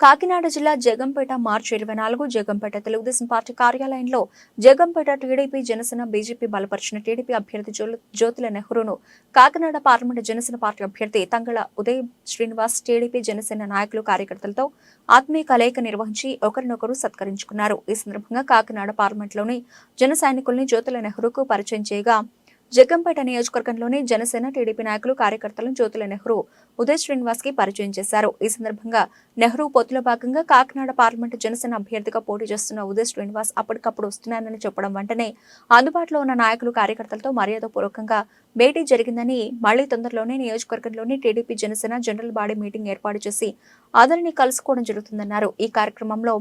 కాకినాడ జిల్లా జగంపేట మార్చి ఇరవై నాలుగు జగంపేట తెలుగుదేశం పార్టీ కార్యాలయంలో జగంపేట టీడీపీ జనసేన బీజేపీ బలపరిచిన టీడీపీ అభ్యర్థి జ్యోతుల నెహ్రూను కాకినాడ పార్లమెంటు జనసేన పార్టీ అభ్యర్థి తంగళ ఉదయ్ శ్రీనివాస్ టీడీపీ జనసేన నాయకులు కార్యకర్తలతో ఆత్మీయ కలయిక నిర్వహించి ఒకరినొకరు సత్కరించుకున్నారు. ఈ సందర్భంగా కాకినాడ పార్లమెంట్లోని జన సైనికుల్ని జ్యోతుల నెహ్రూకు పరిచయం చేయగా జగ్గంపేట నియోజకవర్గంలోని జనసేన టీడీపీ నాయకులు కార్యకర్తలను జ్యోతుల నెహ్రూ ఉదయ్ శ్రీనివాస్కి పరిచయం చేశారు. ఈ సందర్భంగా నెహ్రూ పొత్తులో భాగంగా కాకినాడ పార్లమెంటు జనసేన అభ్యర్థిగా పోటీ చేస్తున్న ఉదయ్ శ్రీనివాస్ అప్పటికప్పుడు వస్తున్నానని చెప్పడం వెంటనే అందుబాటులో ఉన్న నాయకులు కార్యకర్తలతో మర్యాదపూర్వకంగా భేటీ జరిగిందని మళ్ళీ తొందరలోనే నియోజకవర్గంలోని TDP Janasena general body meeting ఏర్పాటు చేసి ఆదరణి కలుసుకోవడం జరుగుతుందన్నారు. ఈ కార్యక్రమంలో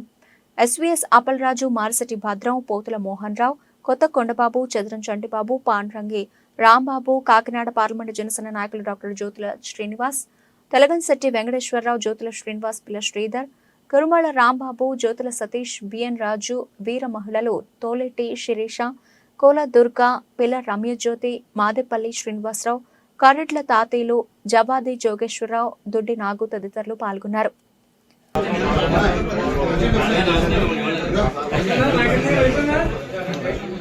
ఎస్వీఎస్ అప్పలరాజు మారసటి భద్రం పోతుల మోహన్ రావు కొత్త కొండబాబు చదరం చంటిబాబు పాండ్రంగి రాంబాబు కాకినాడ పార్లమెంటు జనసేన నాయకులు డాక్టర్ జ్యోతుల శ్రీనివాస్ తెలగంశెట్టి వెంకటేశ్వరరావు జ్యోతుల శ్రీనివాస్ పిల్ల శ్రీధర్ కురుమల రాంబాబు జ్యోతుల సతీష్ బిఎన్ రాజు వీర మహిళలు తోలెట్టి శిరీష కోల దుర్గా పిల్ల రమ్యజ్యోతి మాదేపల్లి శ్రీనివాసరావు కరెడ్ల తాతయ్యలు జబాది జోగేశ్వరరావు దొడ్డి నాగు తదితరులు పాల్గొన్నారు.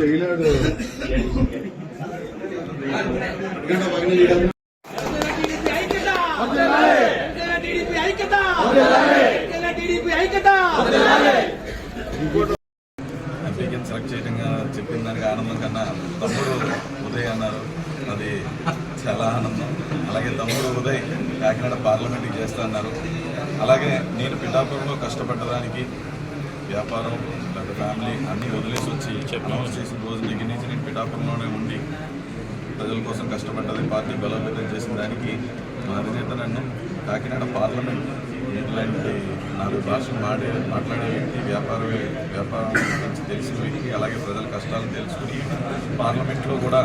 చేయలేడు టీడీపీ సెలెక్ట్ చేయడంగా చెప్పిన దానికి ఆనందం కన్నా తమ్ముడు ఉదయ్ అన్నారు. అది చాలా ఆనందం. అలాగే తమ్ముడు ఉదయ్ కాకినాడ పార్లమెంట్కి చేస్తా అన్నారు. అలాగే నేను పిఠాపురంలో కష్టపడడానికి వ్యాపారం లేదా ఫ్యామిలీ అన్నీ వదిలేసి వచ్చి అనౌన్స్ చేసిన రోజు దగ్గర నుంచి నేను పిఠాపురంలోనే ఉండి ప్రజల కోసం కష్టపడ్డది పార్టీ బలోపేతం చేసిన దానికి మా అధినేత నన్ను కాకినాడ పార్లమెంట్ ఇలాంటి నాలుగు భాషలు మాడే మాట్లాడే వ్యక్తి వ్యాపార వ్యాపారం గురించి తెలిసిన వ్యక్తి అలాగే ప్రజల కష్టాలను తెలుసుకుని పార్లమెంట్లో కూడా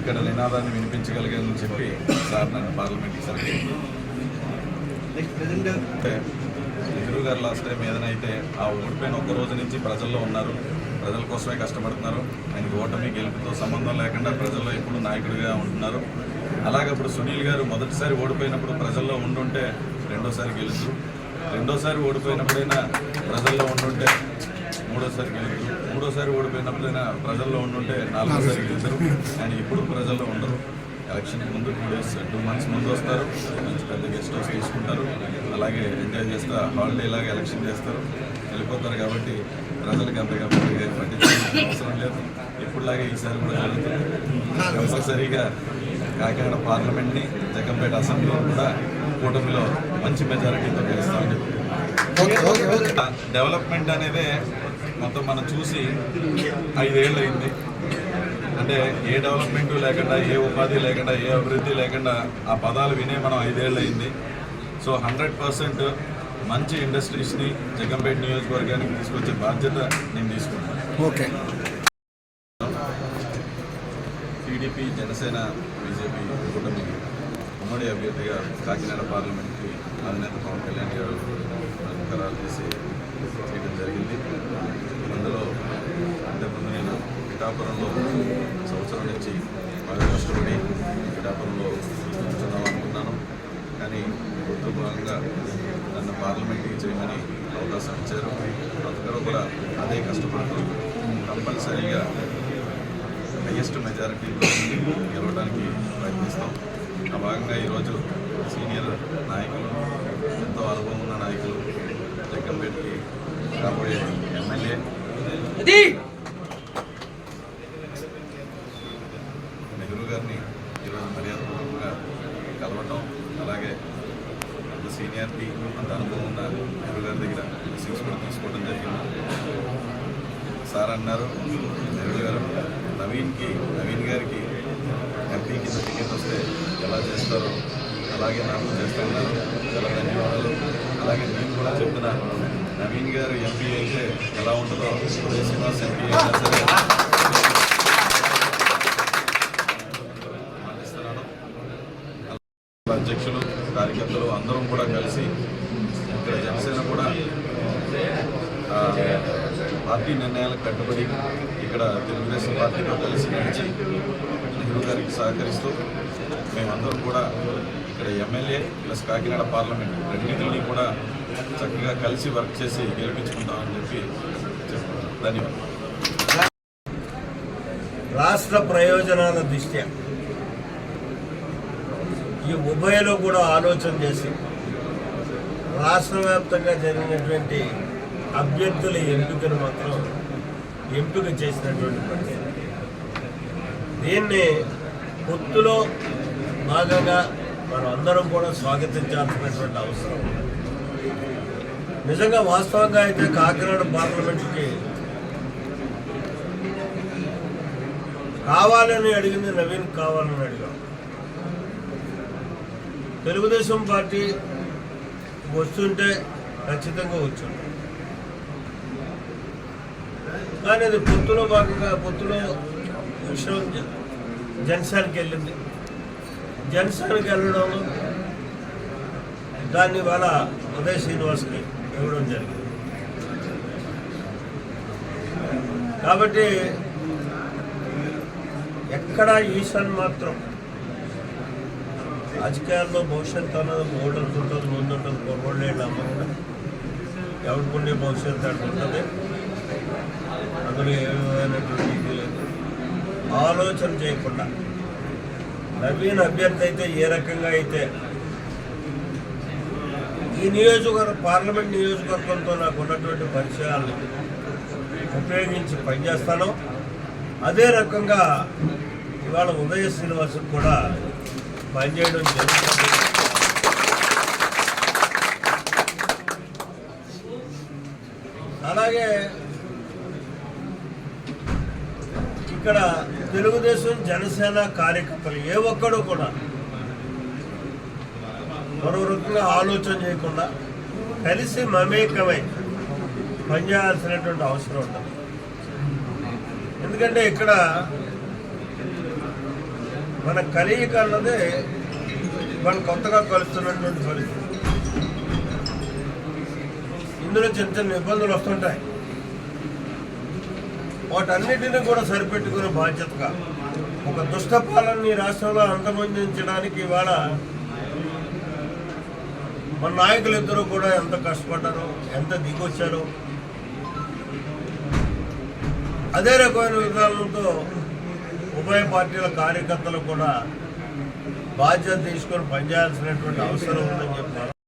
ఇక్కడ నినాదాన్ని వినిపించగలిగానని చెప్పి సార్ నన్ను పార్లమెంట్కి అంటే నెహ్రూ గారు లాస్ట్ టైం ఏదైనా అయితే ఆ ఓడిపోయిన ఒక్క రోజు నుంచి ప్రజల్లో ఉన్నారు. ప్రజల కోసమే కష్టపడుతున్నారు. ఆయనకి ఓటమి గెలుపుతో సంబంధం లేకుండా ప్రజల్లో ఇప్పుడు నాయకుడిగా ఉంటున్నారు. అలాగే ఇప్పుడు సునీల్ గారు మొదటిసారి ఓడిపోయినప్పుడు ప్రజల్లో ఉండుంటే రెండోసారి గెలుచు రెండోసారి ఓడిపోయినప్పుడైనా ప్రజల్లో ఉండుంటే మూడోసారి గెలుచు మూడోసారి ఓడిపోయినప్పుడైనా ప్రజల్లో ఉండుంటే నాలుగోసారి గెలుతారు ఆయన ఇప్పుడు ప్రజల్లో ఉండరు. ఎలక్షన్ ముందు టూ డేస్ టూ మంత్స్ ముందు వస్తారు. మంచి పెద్ద గెస్ట్ హౌస్ తీసుకుంటారు. అలాగే ఎంజాయ్ చేస్తా హాలిడే లాగా ఎలక్షన్ చేస్తారు. వెళ్ళిపోతారు కాబట్టి ప్రజలకు అంతగా పట్టించాల్సిన అవసరం లేదు. ఇప్పుడులాగే ఈసారి కూడా జరుగుతుంది. కంపల్సరీగా కాకినాడ పార్లమెంట్ని జగంపేట అసెంబ్లీ కూడా కూటమిలో మంచి మెజారిటీతో గెలుస్తామని డెవలప్మెంట్ అనేది మొత్తం మనం చూసి ఐదేళ్ళు అయింది. అంటే ఏ డెవలప్మెంట్ లేకుండా ఏ ఉపాధి లేకుండా ఏ అభివృద్ధి లేకుండా ఆ పదాలు వినే మనం ఐదేళ్ళు అయింది సో హండ్రెడ్ పర్సెంట్ మంచి ఇండస్ట్రీస్ని జగంపేట నియోజకవర్గానికి తీసుకొచ్చే బాధ్యత నేను తీసుకుంటాను ఓకే. టీడీపీ జనసేన బీజేపీ కూటమి ఉమ్మడి అభ్యర్థిగా కాకినాడ పార్లమెంట్కి అధినేత పవన్ కళ్యాణ్ గారు ఖరారు చేసి చేయడం జరిగింది. అందులో పిఠాపురంలో సంవత్సరం నుంచి బాగా కష్టపడి పిఠాపురంలో కూర్చుందాం అనుకున్నాను కానీ ప్రభుత్వ భాగంగా నన్ను పార్లమెంట్కి చేయమని అవకాశం ఇచ్చారు. అందులో కూడా అదే కష్టపడుతూ కంపల్సరీగా హైయెస్ట్ మెజారిటీలో గెలవడానికి ప్రయత్నిస్తాం. ఆ భాగంగా ఈరోజు సీనియర్ నాయకులు ఎంతో అనుభవం ఉన్న నాయకులు జగ్గంపేటకి రాబోయే ఎమ్మెల్యే నెహ్రూ గారిని ఈరోజు మర్యాదపూర్వకంగా కలవటం అలాగే అంత సీనియారిటీ అంత అనుభవం ఉన్న నెహ్రూ గారి దగ్గర బ్లెస్సింగ్స్ కూడా తీసుకోవడం జరిగింది. సార్ అన్నారు నెహ్రూ గారు నవీన్కి నవీన్ గారికి ఎంపీ సర్టిఫికేట్ కింద టికెట్ వస్తే ఎలా చేస్తారో అలాగే నాకు చేస్తున్నారు చాలా ధన్యవాదాలు. అలాగే నేను కూడా చెప్తున్నాను నవీన్ గారు ఎంపీ అయితే ఎలా ఉంటుందో ఉదయ్ శ్రీనివాస్ ఎంపీ అయినా సరే అధ్యక్షులు కార్యకర్తలు అందరం కూడా కలిసి ఇక్కడ జనసేన కూడా పార్టీ నిర్ణయాలకు కట్టుబడి ఇక్కడ తెలుగుదేశం పార్టీతో కలిసి నడిచి నెహ్రూ గారికి సహకరిస్తూ మేమందరం కూడా ఇక్కడ ఎమ్మెల్యే ప్లస్ కాకినాడ పార్లమెంట్ రెండింటిని కూడా చక్కగా కలిసి వర్క్ చేసి గెలిపించుకుంటామని చెప్పి చెప్తున్నాను ధన్యవాదాలు. రాష్ట్ర ప్రయోజనాల దృష్ట్యా ఈ ఉభయలో కూడా ఆలోచన చేసి రాష్ట్ర వ్యాప్తంగా జరిగినటువంటి అభ్యర్థుల ఎంపికను మాత్రం ఎంపిక చేసినటువంటి పరిస్థితి. దీన్ని పొత్తులో భాగంగా మనం అందరం కూడా స్వాగతించాల్సినటువంటి అవసరం నిజంగా వాస్తవంగా అయితే కాకినాడ పార్లమెంట్కి కావాలని అడిగింది నవీన్ కావాలని అడిగాం. తెలుగుదేశం పార్టీ వస్తుంటే ఖచ్చితంగా వచ్చాం. కానీ అది పొత్తులో భాగంగా పొత్తులో విషయం జనసేనకి వెళ్ళింది. జనసేనకి వెళ్ళడంలో దాన్ని ఇవాళ ఉదయ శ్రీనివాస్కి ఇవ్వడం జరిగింది. కాబట్టి ఎక్కడ ఈశాన్ మాత్రం రాజకీయాల్లో భవిష్యత్తు అన్నది మూడు ఉంటుంది. ముందు ఉంటుంది పొరగొండేళ్ళు అమ్మకుండా ఎవరికి ఉండే భవిష్యత్తు అట్లా ఉంటుంది. అందులో విధమైనటువంటి ఇది లేదు. ఆలోచన చేయకుండా నవీన్ అభ్యర్థి అయితే ఏ రకంగా అయితే ఈ నియోజకవర్గ పార్లమెంట్ నియోజకవర్గంతో నాకు ఉన్నటువంటి పరిచయాలను ఉపయోగించి పనిచేస్తాను అదే రకంగా ఇవాళ ఉదయ శ్రీనివాస్ కూడా పనిచేయడం జరుగుతుంది. అలాగే ఇక్కడ తెలుగుదేశం జనసేన కార్యకర్తలు ఏ ఒక్కడు కూడా మరో రకంగా ఆలోచన చేయకుండా కలిసి మమేకమై పనిచేయాల్సినటువంటి అవసరం ఉంటుంది ఎందుకంటే ఇక్కడ మన కలయిక అన్నదే మన కొత్తగా కలుస్తున్నటువంటి పరిస్థితి ఇందులో చిన్న చిన్న ఇబ్బందులు వస్తుంటాయి. వాటన్నిటిని కూడా సరిపెట్టుకునే బాధ్యతగా ఒక దుష్టపాలన ఈ రాష్ట్రంలో అంతమొందించడానికి ఇవాళ మన నాయకులు ఇద్దరు కూడా ఎంత కష్టపడ్డారో ఎంత దిగొచ్చారో అదే రకమైన విధానంతో ఉభయ పార్టీల కార్యకర్తలు కూడా బాధ్యత తీసుకొని పనిచేయాల్సినటువంటి అవసరం ఉందని చెప్తారు